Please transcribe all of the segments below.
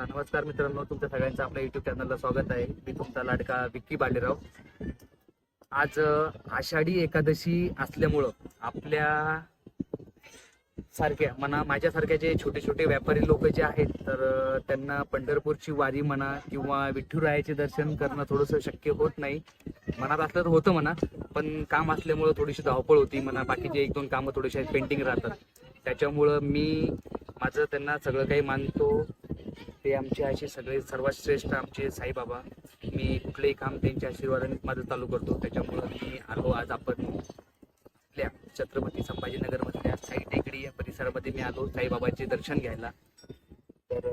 नमस्कार मित्रांनो तुमच्या सगळ्यांचं आपल्या युट्यूब चॅनलला स्वागत आहे. मी तुमचा लाडका विक्की बालेराव आज आषाढी एकादशी असल्यामुळं आपल्या सारख्या म्हणा माझ्यासारख्या जे छोटे छोटे व्यापारी लोक जे आहेत तर त्यांना पंढरपूरची वारी म्हणा किंवा विठ्ठुरायाचे दर्शन करणं थोडंसं शक्य होत नाही. मनात असलं तर होतं म्हणा पण काम असल्यामुळं थोडीशी धावपळ होती म्हणा बाकीचे एक दोन कामं थोडेसे पेंटिंग राहतात. त्याच्यामुळं मी माझं त्यांना सगळं काही मानतो. ते आमचे असे सगळे सर्वात श्रेष्ठ आमचे साईबाबा. मी कुठलेही काम त्यांच्या आशीर्वादाने माझं चालू करतो. त्याच्यामुळं मी आलो आज आपण आपल्या छत्रपती संभाजीनगरमधल्या साई टेकडी या परिसरामध्ये मी आलो साईबाबांचे दर्शन घ्यायला. तर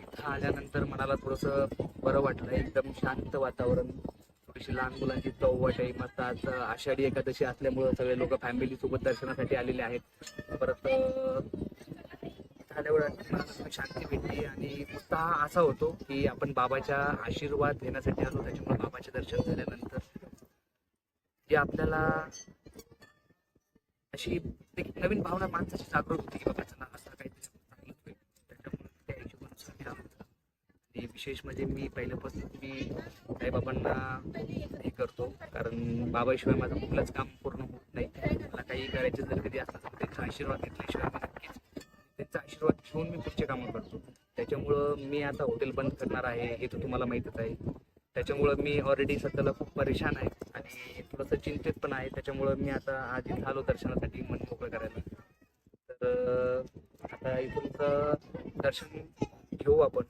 इथं आल्यानंतर मनाला थोडंसं बरं वाटलं. एकदम शांत वातावरण. थोडीशी लहान मुलांची चौवट आहे. मस्त आज आषाढी एकादशी असल्यामुळं सगळे लोक फॅमिलीसोबत दर्शनासाठी आलेले आहेत. परत अं, शांती भेटली आणि उत्साह असा होतो की आपण बाबाच्या आशीर्वाद घेण्यासाठी आलो. त्याच्यामुळे बाबाचे दर्शन झाल्यानंतर जे आपल्याला अशी एक नवीन भावना माणसाची जागृत होती की बाबा चला असं काहीतरी चांगलं होईल त्याच्यामुळे त्या हिशोबानुसार आणि विशेष म्हणजे मी पहिल्यापासून मी साईबाबांना हे करतो. कारण बाबाशिवाय माझं कुठलंच काम पूर्ण होत नाही. मला काही करायचं जर कधी असलं तर त्यांचा आशीर्वाद घेतल्याशिवाय मी नक्कीच त्यांचा आशीर्वाद घेऊन मी पुढचे कामं करतो. त्याच्यामुळं मी आता हॉटेल बंद करणार आहे हे तर तुम्हाला माहीतच आहे. त्याच्यामुळं मी ऑलरेडी सध्याला खूप परेशान आहे आणि थोडंसं चिंतित पण आहे. त्याच्यामुळं मी आता आधी झालो आलो दर्शनासाठी मन मोकळं करायला. तर आता इथूनचं दर्शन घेऊ आपण.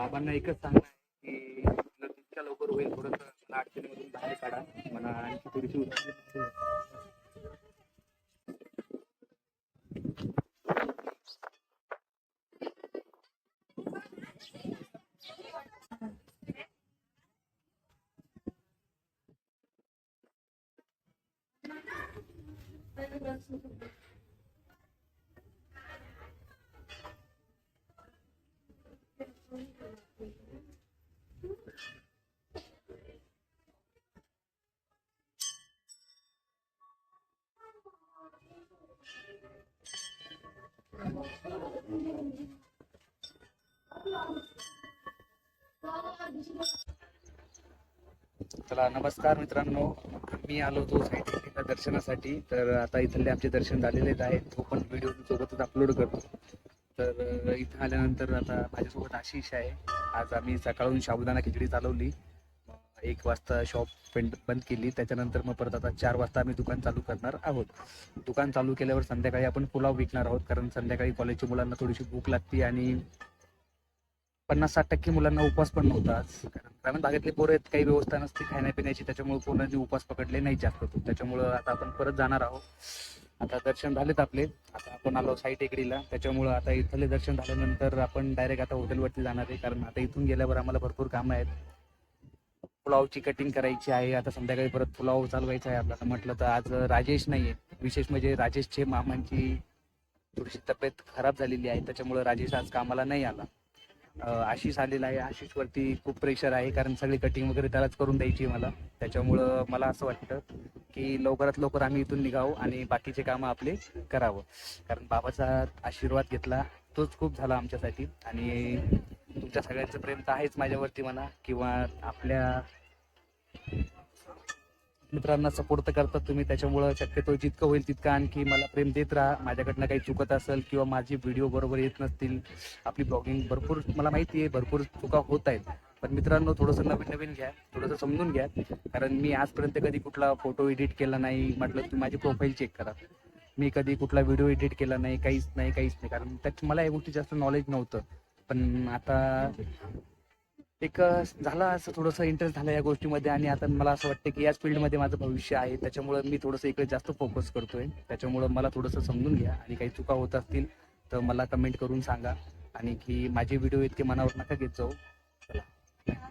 बाबांना एकच सांगणं आहे की जितक्या लवकर होईल थोडंसं मला अडचणीमधून बाहेर काढा मला आणखी थोडीशी Thank you. चला नमस्कार मित्रांनो. मी आलो होतो साईटिका दर्शनासाठी. तर आता इथले आमचे दर्शन झालेलेच आहेत. तो पण व्हिडिओ सोबतच अपलोड करतो. तर इथं आल्यानंतर आता माझ्यासोबत आशिष आहे. आज आम्ही सकाळून साबुदाणा खिचडी चालवली. एक वाजता शॉप पेंट बंद केली. त्याच्यानंतर मग परत आता चार वाजता आम्ही दुकान चालू करणार आहोत. दुकान चालू केल्यावर संध्याकाळी आपण पुलाव विकणार आहोत. कारण संध्याकाळी कॉलेजच्या मुलांना थोडीशी भूक लागते आणि पन्नास साठ टक्के मुलांना उपवास पण नव्हता आज. कारण ग्रामीण भागातले पोरं आहेत काही व्यवस्था नसते खाण्यापिण्याची. त्याच्यामुळे पूर्ण उपवास पकडले नाही जास्त. करून त्याच्यामुळं आता आपण परत जाणार आहोत. आता दर्शन झालेत आपले. आता आपण आलो साई टेकडीला. त्याच्यामुळं आता इथले दर्शन झाल्यानंतर आपण डायरेक्ट आता हॉटेलवरती जाणार आहे. कारण आता इथून गेल्यावर आम्हाला भरपूर कामं आहेत. पुलावची कटिंग करायची आहे. आता संध्याकाळी परत पुलाव चालवायचा आहे आपल्याला. म्हटलं तर आज राजेश नाही आहे विशेष म्हणजे राजेशचे मामांची थोडीशी तब्येत खराब झालेली आहे. त्याच्यामुळं राजेश आज कामाला नाही आला. आशिष आलेला आहे. आशिष वरती खूप प्रेशर आहे कारण सगळी कटिंग वगैरे त्यालाच करून द्यायची आहे मला. त्याच्यामुळं मला असं वाटतं की लवकरात लवकर आम्ही इथून निघावं आणि बाकीचे कामं आपले करावं. कारण बाबाचा आशीर्वाद घेतला तोच खूप झाला आमच्यासाठी. आणि तुमच्या सगळ्यांचं प्रेम तर आहेच माझ्यावरती म्हणा किंवा आपल्या मित्रांना सपोर्ट तर करतात तुम्ही. त्याच्यामुळं शक्यतो जितकं होईल तितकं आणखी मला प्रेम देत राहा. माझ्याकडनं काही चुकत असेल किंवा माझी व्हिडिओ बरोबर येत नसतील आपली ब्लॉगिंग भरपूर मला माहिती आहे भरपूर चुका होत आहेत. पण मित्रांनो थोडंसं नवीन नवीन घ्या थोडंसं समजून घ्या. कारण मी आजपर्यंत कधी कुठला फोटो एडिट केला नाही. म्हटलं तुम्ही माझी प्रोफाईल चेक करा. मी कधी कुठला व्हिडिओ एडिट केला नाही काहीच नाही काहीच नाही. कारण त्यात मला या गोष्टी जास्त नॉलेज नव्हतं. पण आता एक झाला असं थोडंसं इंटरेस्ट झाला या गोष्टीमध्ये आणि आता मला असं वाटतं की याच फील्डमध्ये माझं भविष्य आहे. त्याच्यामुळं मी थोडंसं इकडे जास्त फोकस करतोय. त्याच्यामुळं मला थोडंसं समजून घ्या आणि काही चुका होत असतील तर मला कमेंट करून सांगा आणि की माझे व्हिडिओ इतके मनावर नका घेत जाऊ. चला.